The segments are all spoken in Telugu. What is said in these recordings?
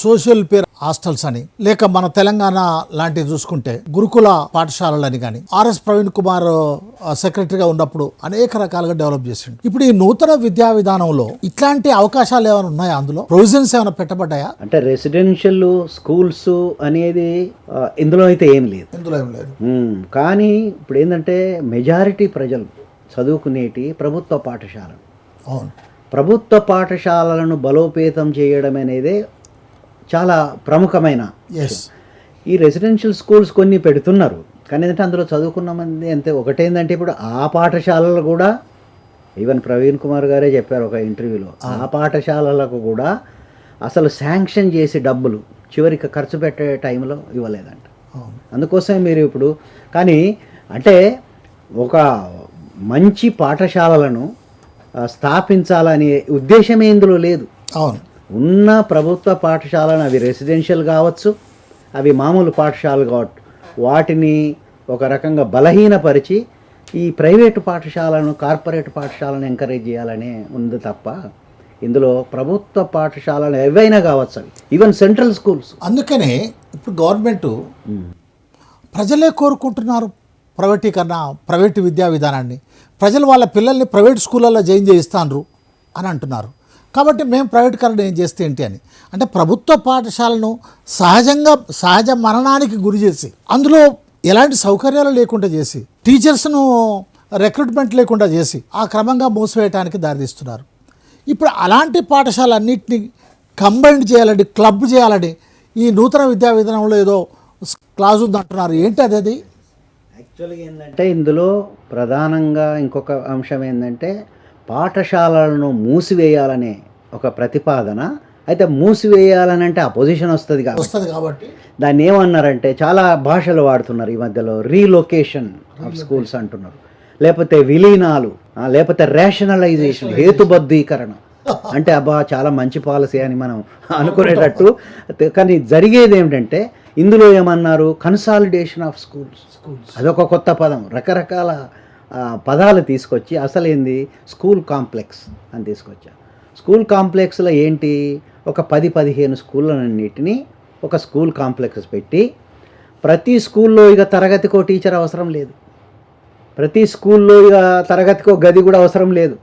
సోషల్ పేర్ హాస్టల్స్ అని లేక మన తెలంగాణ లాంటివి చూసుకుంటే గురుకుల పాఠశాలలని కానీ ఆర్ఎస్ ప్రవీణ్ కుమార్ సెక్రటరీగా ఉన్నప్పుడు అనేక రకాలుగా డెవలప్ చేసిండు. ఇప్పుడు ఈ నూతన విద్యా విధానంలో ఇట్లాంటి అవకాశాలు ఏమైనా ఉన్నాయా అందులో? ప్రొవిజన్స్ ఏమైనా పెట్టబడ్డాయా? అంటే రెసిడెన్షియల్ స్కూల్స్ అనేది ఇందులో అయితే ఏం లేదు. ఇందులో ఏం లేదు. కానీ ఇప్పుడు ఏంటంటే మెజారిటీ ప్రజలు చదువుకునేటి ప్రభుత్వ పాఠశాలలు. అవును. ప్రభుత్వ పాఠశాలలను బలోపేతం చేయడం అనేది చాలా ప్రముఖమైన ఎస్ ఈ రెసిడెన్షియల్ స్కూల్స్ కొన్ని పెడుతున్నారు. కానీ ఏంటంటే అందులో చదువుకున్న మంది అంతే. ఒకటేందంటే ఇప్పుడు ఆ పాఠశాలలు కూడా ఈవెన్ ప్రవీణ్ కుమార్ గారే చెప్పారు ఒక ఇంటర్వ్యూలో ఆ. పాఠశాలలకు కూడా అసలు శాంక్షన్ చేసి డబ్బులు చివరికి ఖర్చు పెట్టే టైంలో ఇవ్వలేదంట. అవును. అందుకోసమే మీరు ఇప్పుడు కానీ అంటే ఒక మంచి పాఠశాలలను స్థాపించాలనే ఉద్దేశమే ఇందులో లేదు. అవును. ఉన్న ప్రభుత్వ పాఠశాలను అవి రెసిడెన్షియల్ కావచ్చు అవి మామూలు పాఠశాలలు కావచ్చు వాటిని ఒక రకంగా బలహీనపరిచి ఈ ప్రైవేటు పాఠశాలను కార్పొరేట్ పాఠశాలను ఎంకరేజ్ చేయాలనే ఉంది తప్ప ఇందులో ప్రభుత్వ పాఠశాలలు ఏవైనా కావచ్చు అవి. ఈవెన్ సెంట్రల్ స్కూల్స్ అందుకనే ఇప్పుడు గవర్నమెంట్ ప్రజలే కోరుకుంటున్నారు ప్రైవేటీకరణ ప్రైవేటు విద్యా విధానాన్ని. ప్రజలు వాళ్ళ పిల్లల్ని ప్రైవేట్ స్కూళ్ళల్లో జాయిన్ చేయిస్తాన్రు అని అంటున్నారు. కాబట్టి మేము ప్రైవేటీకరణ ఏం చేస్తే ఏంటి అని? అంటే ప్రభుత్వ పాఠశాలను సహజంగా సహజ మరణానికి గురి చేసి అందులో ఎలాంటి సౌకర్యాలు లేకుండా చేసి టీచర్స్ను రిక్రూట్మెంట్ లేకుండా చేసి ఆ క్రమంగా మూసివేయడానికి దారితీస్తున్నారు. ఇప్పుడు అలాంటి పాఠశాలన్నింటినీ కంబైండ్ చేయాలని క్లబ్ చేయాలని ఈ నూతన విద్యా విధానంలో ఏదో క్లాజ్ ఉంది అంటున్నారు ఏంటి అది అది? యాక్చువల్గా ఏంటంటే ఇందులో ప్రధానంగా ఇంకొక అంశం ఏంటంటే పాఠశాలలను మూసివేయాలనే ఒక ప్రతిపాదన. అయితే మూసివేయాలని అంటే ఆ పొజిషన్ వస్తుంది కాబట్టి. వస్తుంది కాబట్టి. దాన్ని ఏమన్నారంటే చాలా భాషలు వాడుతున్నారు ఈ మధ్యలో. రీలొకేషన్ ఆఫ్ స్కూల్స్ అంటున్నారు. లేకపోతే విలీనాలు లేకపోతే రేషనలైజేషన్ హేతుబద్ధీకరణ. అంటే అబ్బా చాలా మంచి పాలసీ అని మనం అనుకునేటట్టు. కానీ జరిగేది ఏమిటంటే ఇందులో ఏమన్నారు? కన్సాలిడేషన్ ఆఫ్ స్కూల్స్ అదొక కొత్త పదం. రకరకాల పదాలు తీసుకొచ్చి అసలు ఏంది స్కూల్ కాంప్లెక్స్ అని తీసుకొచ్చారు స్కూల్ కాంప్లెక్స్లో ఏంటి? ఒక పది పదిహేను స్కూళ్ళన్నిటిని ఒక స్కూల్ కాంప్లెక్స్ పెట్టి ప్రతి స్కూల్లో ఇక తరగతికో టీచర్ అవసరం లేదు. ప్రతి స్కూల్లో ఇక తరగతికో గది కూడా అవసరం లేదు.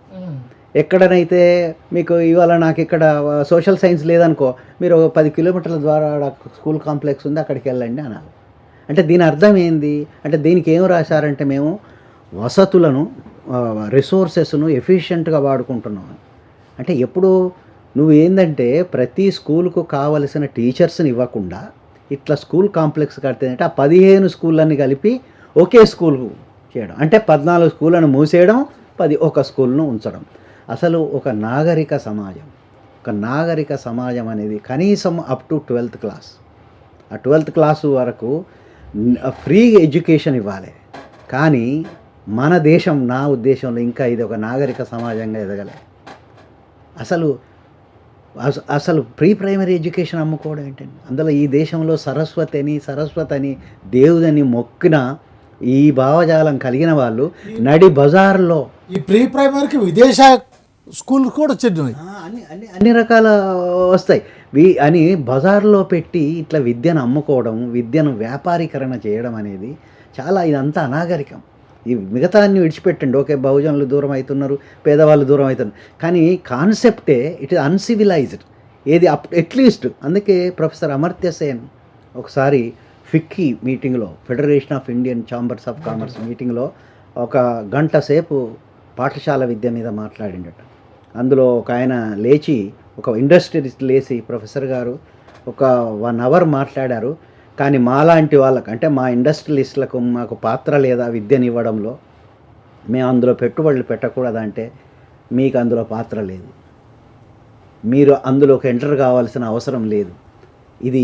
ఎక్కడనైతే మీకు ఇవాళ నాకు ఇక్కడ సోషల్ సైన్స్ లేదనుకో మీరు పది కిలోమీటర్ల ద్వారా స్కూల్ కాంప్లెక్స్ ఉంది అక్కడికి వెళ్ళండి అనాలి అంటే దీని అర్థం ఏంది? అంటే దీనికి ఏం రాశారంటే మేము వసతులను రిసోర్సెస్ను ఎఫిషియెంట్గా వాడుకుంటున్నాం. అంటే ఎప్పుడు నువ్వు ఏంటంటే ప్రతి స్కూల్కు కావలసిన టీచర్స్ని ఇవ్వకుండా ఇట్లా స్కూల్ కాంప్లెక్స్ కడితే అంటే ఆ పదిహేను స్కూళ్ళని కలిపి ఒకే స్కూల్ చేయడం. అంటే పద్నాలుగు స్కూళ్ళను మూసేయడం పది ఒక స్కూల్ను ఉంచడం. అసలు ఒక నాగరిక సమాజం ఒక నాగరిక సమాజం అనేది కనీసం అప్ టు ట్వెల్త్ క్లాస్ ఆ ట్వెల్త్ క్లాసు వరకు ఫ్రీ ఎడ్యుకేషన్ ఇవ్వాలి. కానీ మన దేశం నా ఉద్దేశంలో ఇంకా ఇది ఒక నాగరిక సమాజంగా ఎదగలే. అసలు అస- అసలు ప్రీ ప్రైమరీ ఎడ్యుకేషన్ అమ్ముకోవడం ఏంటండి? అందులో ఈ దేశంలో సరస్వతి అని సరస్వతి అని దేవుదని మొక్కిన ఈ భావజాలం కలిగిన వాళ్ళు నడి బజార్లో ఈ ప్రీ ప్రైమరీకి విదేశ స్కూల్ కూడా ఆ, అన్ని అన్ని అన్ని రకాల వస్తాయి. వి అని బజార్లో పెట్టి ఇట్లా విద్యను అమ్ముకోవడం విద్యను వ్యాపారీకరణ చేయడం అనేది చాలా ఇదంతా అనాగరికం. ఈ మిగతాన్ని విడిచిపెట్టండి. ఓకే బహుజనులు దూరం అవుతున్నారు పేదవాళ్ళు దూరం అవుతున్నారు. కానీ కాన్సెప్టే ఇట్ ఇస్ అన్సివిలైజ్డ్. ఏది అప్ అట్లీస్ట్ అందుకే ప్రొఫెసర్ అమర్త్య సేన్ ఒకసారి ఫిక్కీ మీటింగ్లో Federation of Indian Chambers of Commerce మీటింగ్లో ఒక గంట సేపు పాఠశాల విద్య మీద మాట్లాడిండట. అందులో ఒక ఆయన లేచి ఒక ఇండస్ట్రియలిస్ట్ లేచి ప్రొఫెసర్ గారు ఒక వన్ అవర్ మాట్లాడారు. కానీ మాలాంటి వాళ్ళకు అంటే మా ఇండస్ట్రియలిస్టులకు మాకు పాత్ర లేదా విద్యను ఇవ్వడంలో మేము అందులో పెట్టుబడులు పెట్టకూడదంటే మీకు అందులో పాత్ర లేదు. మీరు అందులోకి ఎంటర్ కావాల్సిన అవసరం లేదు. ఇది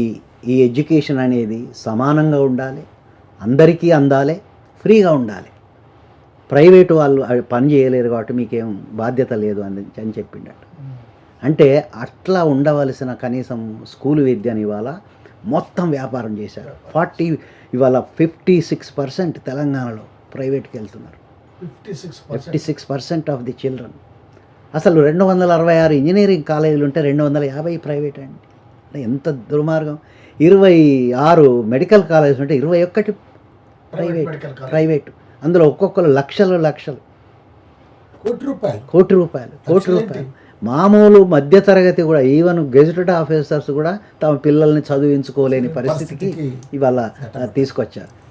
ఈ ఎడ్యుకేషన్ అనేది సమానంగా ఉండాలి అందరికీ అందాలి ఫ్రీగా ఉండాలి. ప్రైవేటు వాళ్ళు పని చేయలేరు కాబట్టి మీకేం బాధ్యత లేదు అని అని చెప్పిండట. అంటే అట్లా ఉండవలసిన కనీసం స్కూల్ విద్యని ఇవాళ మొత్తం వ్యాపారం చేశారు. ఫార్టీ ఇవాళ ఫిఫ్టీ సిక్స్ పర్సెంట్ తెలంగాణలో ప్రైవేట్కి వెళ్తున్నారు. Fifty six fifty six percent of the children. అసలు రెండు వందల అరవై ఆరు ఇంజనీరింగ్ కాలేజీలు ఉంటే రెండు వందల యాభై ప్రైవేట్ అండి. అంటే ఎంత దుర్మార్గం. ఇరవై ఆరు మెడికల్ కాలేజ్ ఉంటే ఇరవై ఒక్కటి ప్రైవేట్. ప్రైవేట్. అందులో ఒక్కొక్కరు లక్షలు లక్షలు. కోటి రూపాయలు. కోటి రూపాయలు కోటి రూపాయలు. మామూలు మధ్యతరగతి కూడా ఈవెన్ గెజిటెడ్ ఆఫీసర్స్ కూడా తమ పిల్లల్ని చదివించుకోలేని పరిస్థితికి ఇవాళ తీసుకొచ్చారు.